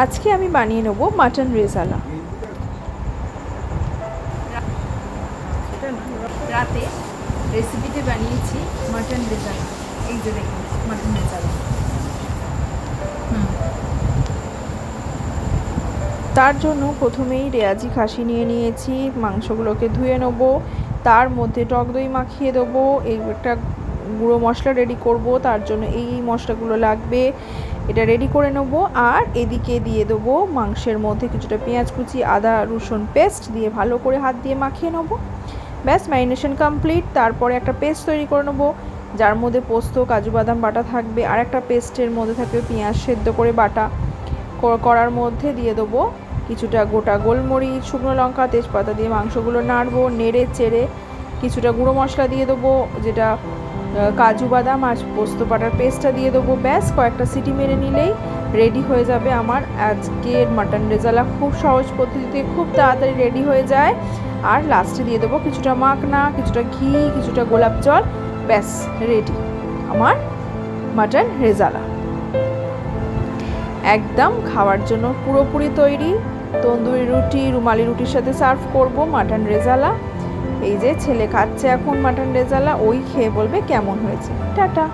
আজকে আমি বানিয়ে নেব মাটন রেজালা। রাতে রেসিপিতে বানিয়েছি মাটন রেজালা। এই যে দেখুন মাটন রেজালা। তার জন্য প্রথমেই রেয়াজি খাসি নিয়ে নিয়েছি মাংসগুলোকে ধুয়ে নেব তার মধ্যে টক দই মাখিয়ে দেবো এই একটা গুঁড়ো মশলা রেডি করব, তার জন্য এই মশলাগুলো লাগবে। এটা রেডি করে নেব আর এদিকে দিয়ে দেবো মাংসের মধ্যে কিছুটা পেঁয়াজ কুচি, আদা, রসুন পেস্ট দিয়ে ভালো করে হাত দিয়ে মাখিয়ে নেব। ব্যাস ম্যারিনেশন কমপ্লিট তারপরে একটা পেস্ট তৈরি করে নেব, যার মধ্যে পোস্ত, কাজু বাদাম বাটা থাকবে, আর একটা পেস্টের মধ্যে থাকবে পেঁয়াজ সেদ্ধ করে বাটা। করার মধ্যে দিয়ে দেবো কিছুটা গোটা গোলমরিচ, শুকনো লঙ্কা, তেজপাতা দিয়ে মাংসগুলো নাড়বো নেড়ে চেড়ে কিছুটা গুঁড়ো মশলা দিয়ে দেবো, যেটা কাজু বাদাম আর পোস্ত বাটার পেস্টটা দিয়ে দেবো। ব্যাস, কয়েকটা সিটি মেরে নিলেই রেডি হয়ে যাবে আমার আজকের মাটন রেজালা। খুব সহজ পদ্ধতিতে খুব তাড়াতাড়ি রেডি হয়ে যায়। আর লাস্টে দিয়ে দেবো কিছুটা মাখনা, কিছুটা ঘি, কিছুটা গোলাপ জল। ব্যাস রেডি আমার মাটন রেজালা। একদম খাওয়ার জন্য পুরোপুরি তৈরি। তন্দুরি রুটি, রুমালি রুটির সাথে সার্ভ করব মাটন রেজালা। এই যে ছেলে খাচ্ছে এখন মাটন রেজালা ওই খেয়ে বলবে কেমন হয়েছে। টাটা।